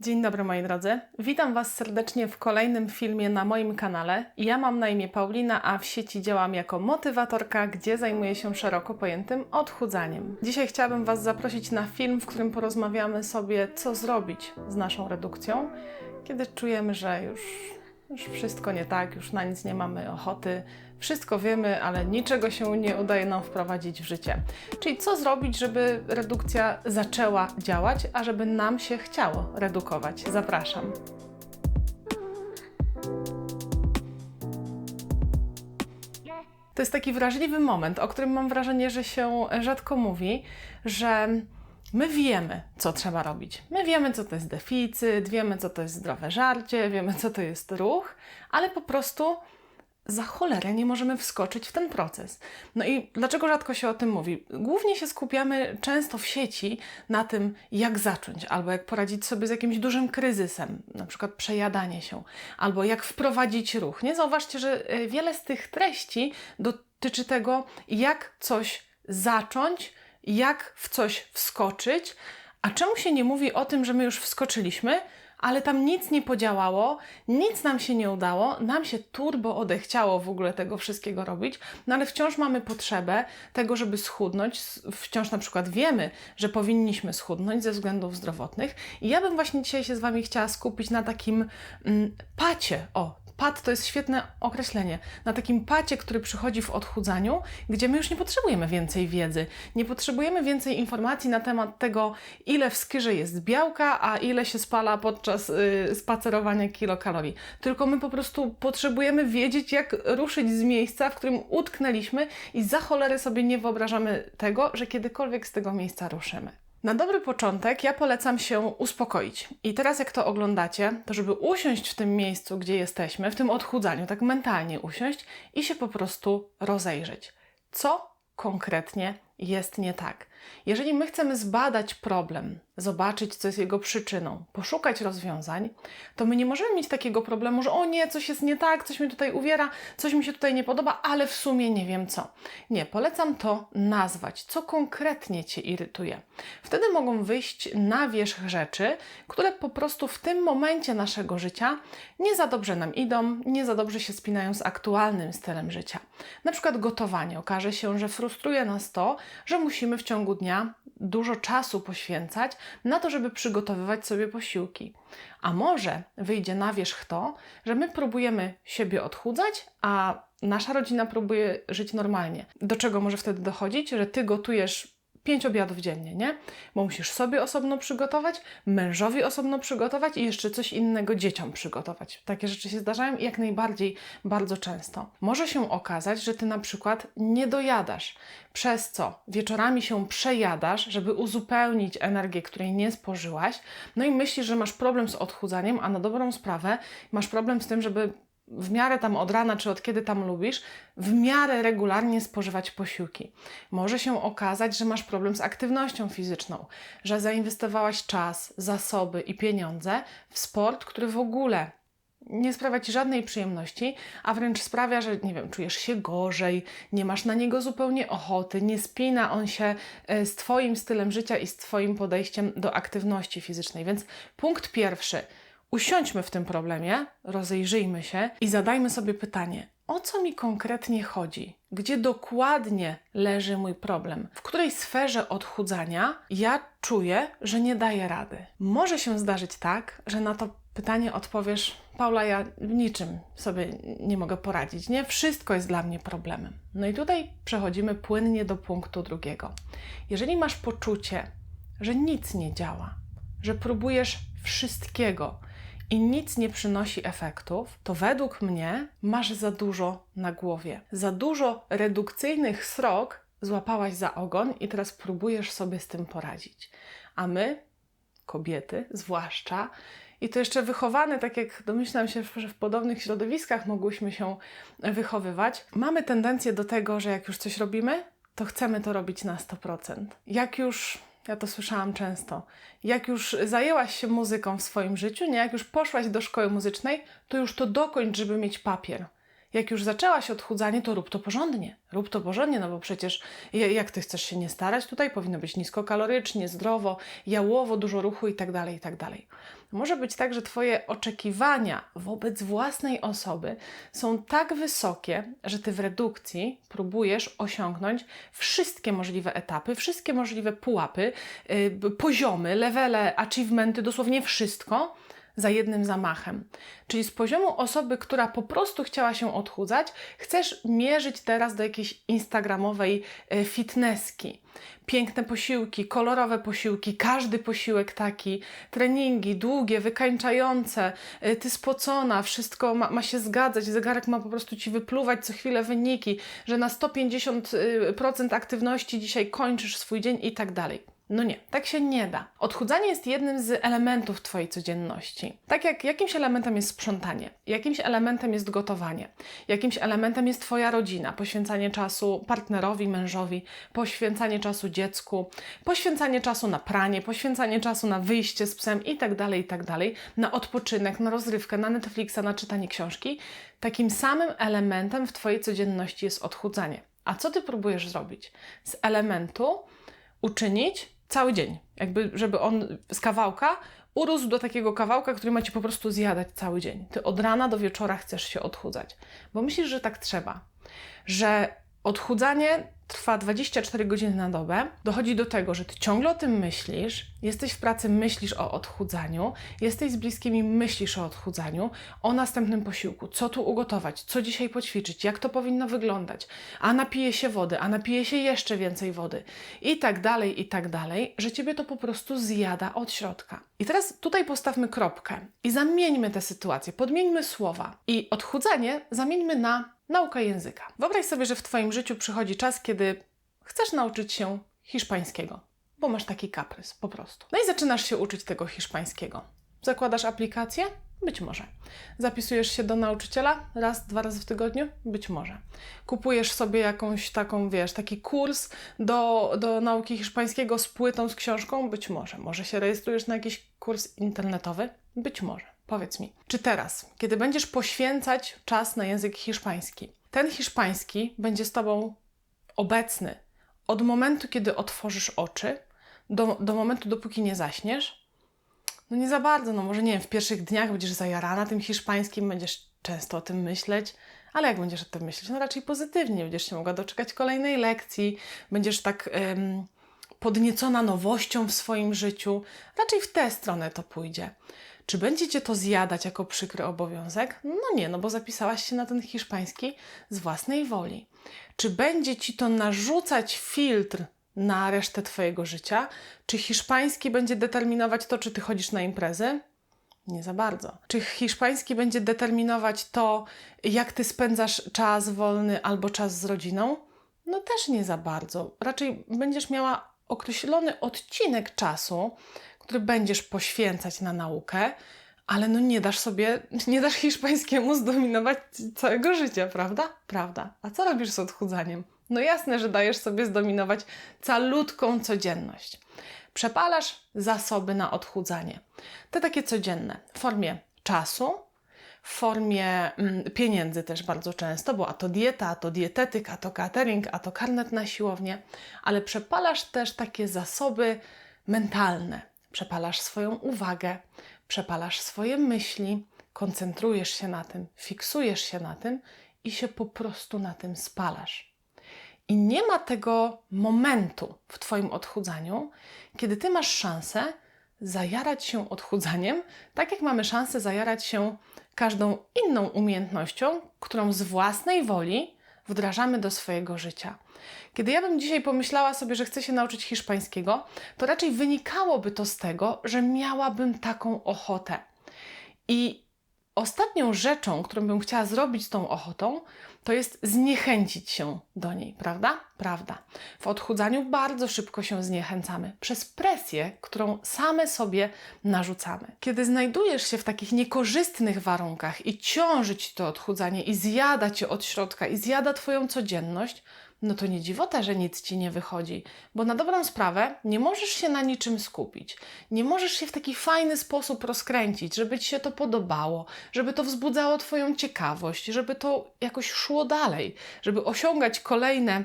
Dzień dobry moi drodzy. Witam Was serdecznie w kolejnym filmie na moim kanale. Ja mam na imię Paulina, a w sieci działam jako motywatorka, gdzie zajmuję się szeroko pojętym odchudzaniem. Dzisiaj chciałabym Was zaprosić na film, w którym porozmawiamy sobie, co zrobić z naszą redukcją, kiedy czujemy, że już, już wszystko nie tak, już na nic nie mamy ochoty, wszystko wiemy, ale niczego się nie udaje nam wprowadzić w życie. Czyli co zrobić, żeby redukcja zaczęła działać, a żeby nam się chciało redukować? Zapraszam. To jest taki wrażliwy moment, o którym mam wrażenie, że się rzadko mówi, że my wiemy, co trzeba robić. My wiemy, co to jest deficyt, wiemy, co to jest zdrowe żarcie, wiemy, co to jest ruch, ale po prostu za cholerę nie możemy wskoczyć w ten proces. No i dlaczego rzadko się o tym mówi? Głównie się skupiamy często w sieci na tym, jak zacząć, albo jak poradzić sobie z jakimś dużym kryzysem, na przykład przejadanie się, albo jak wprowadzić ruch. Nie zauważcie, że e, wiele z tych treści dotyczy tego, jak coś zacząć, jak w coś wskoczyć, a czemu się nie mówi o tym, że my już wskoczyliśmy, ale tam nic nie podziałało, nic nam się nie udało, nam się turbo odechciało w ogóle tego wszystkiego robić, no ale wciąż mamy potrzebę tego, żeby schudnąć, wciąż na przykład wiemy, że powinniśmy schudnąć ze względów zdrowotnych. I ja bym właśnie dzisiaj się z Wami chciała skupić na takim mm, pacie, o, Pad to jest świetne określenie. Na takim pacie, który przychodzi w odchudzaniu, gdzie my już nie potrzebujemy więcej wiedzy, nie potrzebujemy więcej informacji na temat tego, ile w skyrze jest białka, a ile się spala podczas yy, spacerowania kilokalorii. Tylko my po prostu potrzebujemy wiedzieć, jak ruszyć z miejsca, w którym utknęliśmy i za cholerę sobie nie wyobrażamy tego, że kiedykolwiek z tego miejsca ruszymy. Na dobry początek ja polecam się uspokoić. I teraz, jak to oglądacie, to żeby usiąść w tym miejscu, gdzie jesteśmy, w tym odchudzaniu, tak mentalnie usiąść i się po prostu rozejrzeć. Co konkretnie jest nie tak? Jeżeli my chcemy zbadać problem, zobaczyć, co jest jego przyczyną, poszukać rozwiązań, to my nie możemy mieć takiego problemu, że o nie, coś jest nie tak, coś mi tutaj uwiera, coś mi się tutaj nie podoba, ale w sumie nie wiem co. Nie, polecam to nazwać, co konkretnie Cię irytuje. Wtedy mogą wyjść na wierzch rzeczy, które po prostu w tym momencie naszego życia nie za dobrze nam idą, nie za dobrze się spinają z aktualnym stylem życia. Na przykład gotowanie. Okaże się, że frustruje nas to, że musimy w ciągu dnia dużo czasu poświęcać na to, żeby przygotowywać sobie posiłki. A może wyjdzie na wierzch to, że my próbujemy siebie odchudzać, a nasza rodzina próbuje żyć normalnie. Do czego może wtedy dochodzić? Że ty gotujesz pięć obiadów dziennie, nie? Bo musisz sobie osobno przygotować, mężowi osobno przygotować i jeszcze coś innego dzieciom przygotować. Takie rzeczy się zdarzają jak najbardziej bardzo często. Może się okazać, że ty na przykład nie dojadasz, przez co wieczorami się przejadasz, żeby uzupełnić energię, której nie spożyłaś, no i myślisz, że masz problem z odchudzaniem, a na dobrą sprawę masz problem z tym, żeby w miarę tam od rana, czy od kiedy tam lubisz, w miarę regularnie spożywać posiłki. Może się okazać, że masz problem z aktywnością fizyczną, że zainwestowałaś czas, zasoby i pieniądze w sport, który w ogóle nie sprawia ci żadnej przyjemności, a wręcz sprawia, że nie wiem, czujesz się gorzej, nie masz na niego zupełnie ochoty, nie spina on się e, z Twoim stylem życia i z Twoim podejściem do aktywności fizycznej. Więc punkt pierwszy Usiądźmy w tym problemie, rozejrzyjmy się i zadajmy sobie pytanie: o co mi konkretnie chodzi? Gdzie dokładnie leży mój problem? W której sferze odchudzania ja czuję, że nie daję rady? Może się zdarzyć tak, że na to pytanie odpowiesz: Paula, ja niczym sobie nie mogę poradzić, nie? Wszystko jest dla mnie problemem. No i tutaj przechodzimy płynnie do punktu drugiego. Jeżeli masz poczucie, że nic nie działa, że próbujesz wszystkiego, i nic nie przynosi efektów, to według mnie masz za dużo na głowie. Za dużo redukcyjnych srok złapałaś za ogon i teraz próbujesz sobie z tym poradzić. A my, kobiety zwłaszcza, i to jeszcze wychowane, tak jak domyślam się, że w podobnych środowiskach mogłyśmy się wychowywać, mamy tendencję do tego, że jak już coś robimy, to chcemy to robić na 100%. Jak już ja to słyszałam często. Jak już zajęłaś się muzyką w swoim życiu, nie? Jak już poszłaś do szkoły muzycznej, to już to dokończ, żeby mieć papier. Jak już zaczęłaś odchudzanie, to rób to porządnie. Rób to porządnie, no bo przecież ja- jak ty chcesz się nie starać, tutaj powinno być niskokalorycznie, zdrowo, jałowo, dużo ruchu i tak dalej, i tak. Może być tak, że twoje oczekiwania wobec własnej osoby są tak wysokie, że ty w redukcji próbujesz osiągnąć wszystkie możliwe etapy, wszystkie możliwe pułapy, yy, poziomy, levele, achievementy, dosłownie wszystko za jednym zamachem. Czyli z poziomu osoby, która po prostu chciała się odchudzać, chcesz mierzyć teraz do jakiejś instagramowej e, fitnesski. Piękne posiłki, kolorowe posiłki, każdy posiłek taki, treningi długie, wykańczające, e, ty spocona, wszystko ma, ma się zgadzać, zegarek ma po prostu ci wypluwać co chwilę wyniki, że na 150% aktywności dzisiaj kończysz swój dzień i tak dalej. No nie, tak się nie da. Odchudzanie jest jednym z elementów Twojej codzienności. Tak jak jakimś elementem jest sprzątanie, jakimś elementem jest gotowanie, jakimś elementem jest Twoja rodzina, poświęcanie czasu partnerowi, mężowi, poświęcanie czasu dziecku, poświęcanie czasu na pranie, poświęcanie czasu na wyjście z psem i tak dalej, i tak na odpoczynek, na rozrywkę, na Netflixa, na czytanie książki. Takim samym elementem w Twojej codzienności jest odchudzanie. A co Ty próbujesz zrobić? Z elementu uczynić cały dzień. Jakby, żeby on z kawałka urósł do takiego kawałka, który ma ci po prostu zjadać cały dzień. Ty od rana do wieczora chcesz się odchudzać, bo myślisz, że tak trzeba. Że odchudzanie trwa 24 godziny na dobę, dochodzi do tego, że ty ciągle o tym myślisz, jesteś w pracy, myślisz o odchudzaniu, jesteś z bliskimi, myślisz o odchudzaniu, o następnym posiłku, co tu ugotować, co dzisiaj poćwiczyć, jak to powinno wyglądać, a napije się wody, a napije się jeszcze więcej wody. I tak dalej, i tak dalej, że ciebie to po prostu zjada od środka. I teraz tutaj postawmy kropkę i zamieńmy tę sytuację, podmieńmy słowa. I odchudzanie zamieńmy na naukę języka. Wyobraź sobie, że w Twoim życiu przychodzi czas, kiedy chcesz nauczyć się hiszpańskiego, bo masz taki kaprys po prostu. No i zaczynasz się uczyć tego hiszpańskiego. Zakładasz aplikację? Być może. Zapisujesz się do nauczyciela raz, dwa razy w tygodniu? Być może. Kupujesz sobie jakąś taką, wiesz, taki kurs do, do nauki hiszpańskiego z płytą, z książką? Być może. Może się rejestrujesz na jakiś kurs internetowy? Być może. Powiedz mi, czy teraz, kiedy będziesz poświęcać czas na język hiszpański, ten hiszpański będzie z Tobą obecny od momentu, kiedy otworzysz oczy, do, do momentu, dopóki nie zaśniesz? No nie za bardzo, no może nie wiem, w pierwszych dniach będziesz zajarana tym hiszpańskim, będziesz często o tym myśleć, ale jak będziesz o tym myśleć? No raczej pozytywnie, będziesz się mogła doczekać kolejnej lekcji, będziesz tak ym, podniecona nowością w swoim życiu, raczej w tę stronę to pójdzie. Czy będzie cię to zjadać jako przykry obowiązek? No nie, no bo zapisałaś się na ten hiszpański z własnej woli. Czy będzie ci to narzucać filtr na resztę twojego życia? Czy hiszpański będzie determinować to, czy ty chodzisz na imprezy? Nie za bardzo. Czy hiszpański będzie determinować to, jak ty spędzasz czas wolny albo czas z rodziną? No też nie za bardzo. Raczej będziesz miała określony odcinek czasu, który będziesz poświęcać na naukę, ale no nie dasz sobie, nie dasz hiszpańskiemu zdominować całego życia, prawda? Prawda. A co robisz z odchudzaniem? No jasne, że dajesz sobie zdominować calutką codzienność. Przepalasz zasoby na odchudzanie. Te takie codzienne, w formie czasu, w formie mm, pieniędzy też bardzo często, bo a to dieta, a to dietetyk, a to catering, a to karnet na siłownię, ale przepalasz też takie zasoby mentalne. Przepalasz swoją uwagę, przepalasz swoje myśli, koncentrujesz się na tym, fiksujesz się na tym i się po prostu na tym spalasz. I nie ma tego momentu w Twoim odchudzaniu, kiedy Ty masz szansę zajarać się odchudzaniem, tak jak mamy szansę zajarać się każdą inną umiejętnością, którą z własnej woli wdrażamy do swojego życia. Kiedy ja bym dzisiaj pomyślała sobie, że chcę się nauczyć hiszpańskiego, to raczej wynikałoby to z tego, że miałabym taką ochotę. I ostatnią rzeczą, którą bym chciała zrobić z tą ochotą, to jest zniechęcić się do niej, prawda? Prawda. W odchudzaniu bardzo szybko się zniechęcamy przez presję, którą same sobie narzucamy. Kiedy znajdujesz się w takich niekorzystnych warunkach i ciąży ci to odchudzanie i zjada cię od środka i zjada twoją codzienność, no to nie dziwota, że nic ci nie wychodzi, bo na dobrą sprawę nie możesz się na niczym skupić. Nie możesz się w taki fajny sposób rozkręcić, żeby ci się to podobało, żeby to wzbudzało Twoją ciekawość, żeby to jakoś szło dalej, żeby osiągać kolejne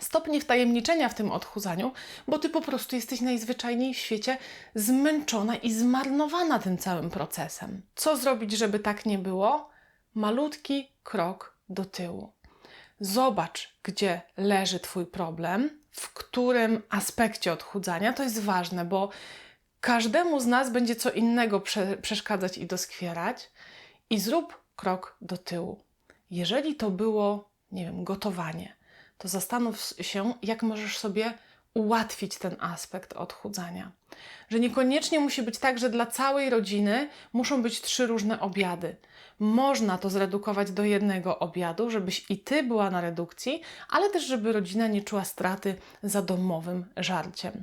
stopnie wtajemniczenia w tym odchudzaniu, bo ty po prostu jesteś najzwyczajniej w świecie zmęczona i zmarnowana tym całym procesem. Co zrobić, żeby tak nie było? Malutki krok do tyłu. Zobacz, gdzie leży Twój problem, w którym aspekcie odchudzania. To jest ważne, bo każdemu z nas będzie co innego prze przeszkadzać i doskwierać. I zrób krok do tyłu. Jeżeli to było, nie wiem, gotowanie, to zastanów się, jak możesz sobie ułatwić ten aspekt odchudzania. Że niekoniecznie musi być tak, że dla całej rodziny muszą być trzy różne obiady. Można to zredukować do jednego obiadu, żebyś i ty była na redukcji, ale też, żeby rodzina nie czuła straty za domowym żarciem.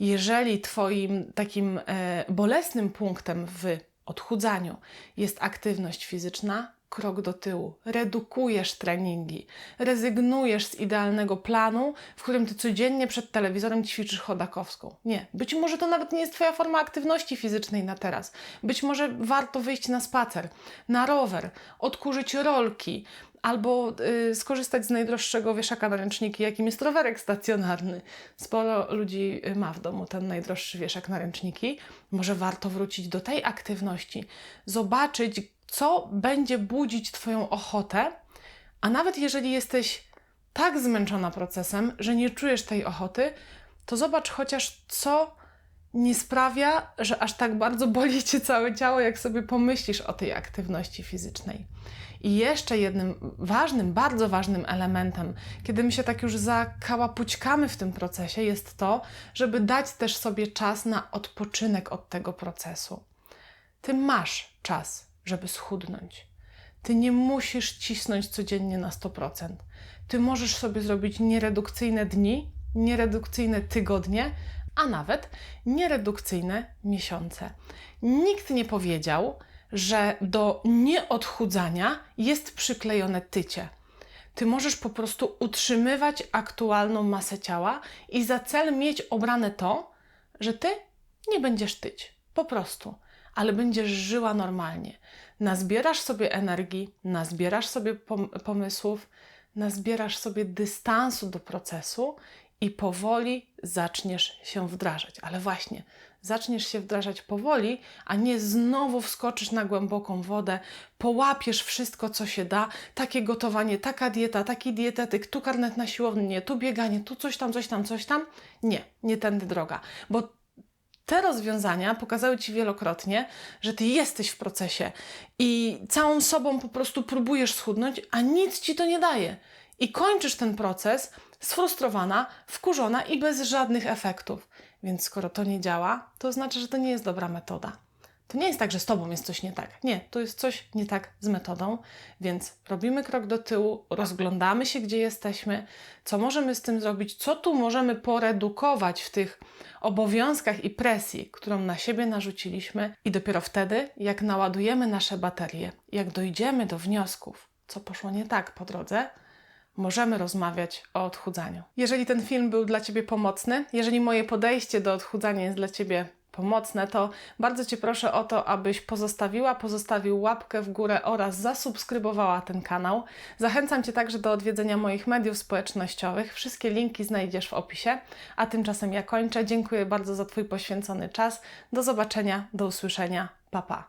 Jeżeli Twoim takim e, bolesnym punktem w odchudzaniu jest aktywność fizyczna, krok do tyłu, redukujesz treningi, rezygnujesz z idealnego planu, w którym ty codziennie przed telewizorem ćwiczysz chodakowską. Nie, być może to nawet nie jest Twoja forma aktywności fizycznej na teraz. Być może warto wyjść na spacer, na rower, odkurzyć rolki, albo y, skorzystać z najdroższego wieszaka na ręczniki, jakim jest rowerek stacjonarny. Sporo ludzi y, ma w domu ten najdroższy wieszak na ręczniki. Może warto wrócić do tej aktywności, zobaczyć, co będzie budzić Twoją ochotę, a nawet jeżeli jesteś tak zmęczona procesem, że nie czujesz tej ochoty, to zobacz chociaż, co nie sprawia, że aż tak bardzo boli cię całe ciało, jak sobie pomyślisz o tej aktywności fizycznej. I jeszcze jednym ważnym, bardzo ważnym elementem, kiedy my się tak już zakałapućkamy w tym procesie, jest to, żeby dać też sobie czas na odpoczynek od tego procesu. Ty masz czas, żeby schudnąć. Ty nie musisz cisnąć codziennie na 100%. Ty możesz sobie zrobić nieredukcyjne dni, nieredukcyjne tygodnie, a nawet nieredukcyjne miesiące. Nikt nie powiedział, że do nieodchudzania jest przyklejone tycie. Ty możesz po prostu utrzymywać aktualną masę ciała i za cel mieć obrane to, że ty nie będziesz tyć. Po prostu ale będziesz żyła normalnie. Nazbierasz sobie energii, nazbierasz sobie pomysłów, nazbierasz sobie dystansu do procesu i powoli zaczniesz się wdrażać. Ale właśnie, zaczniesz się wdrażać powoli, a nie znowu wskoczysz na głęboką wodę, połapiesz wszystko, co się da, takie gotowanie, taka dieta, taki dietetyk, tu karnet na siłownię, tu bieganie, tu coś tam, coś tam, coś tam. Nie, nie tędy droga, bo te rozwiązania pokazały Ci wielokrotnie, że Ty jesteś w procesie i całą sobą po prostu próbujesz schudnąć, a nic Ci to nie daje. I kończysz ten proces sfrustrowana, wkurzona i bez żadnych efektów. Więc skoro to nie działa, to znaczy, że to nie jest dobra metoda. To nie jest tak, że z tobą jest coś nie tak. Nie, to jest coś nie tak z metodą, więc robimy krok do tyłu, rozglądamy się, gdzie jesteśmy, co możemy z tym zrobić, co tu możemy poredukować w tych obowiązkach i presji, którą na siebie narzuciliśmy, i dopiero wtedy, jak naładujemy nasze baterie, jak dojdziemy do wniosków, co poszło nie tak po drodze, możemy rozmawiać o odchudzaniu. Jeżeli ten film był dla Ciebie pomocny, jeżeli moje podejście do odchudzania jest dla Ciebie pomocne, to bardzo Cię proszę o to, abyś pozostawiła, pozostawił łapkę w górę oraz zasubskrybowała ten kanał. Zachęcam Cię także do odwiedzenia moich mediów społecznościowych. Wszystkie linki znajdziesz w opisie. A tymczasem ja kończę. Dziękuję bardzo za Twój poświęcony czas. Do zobaczenia, do usłyszenia. Pa, pa.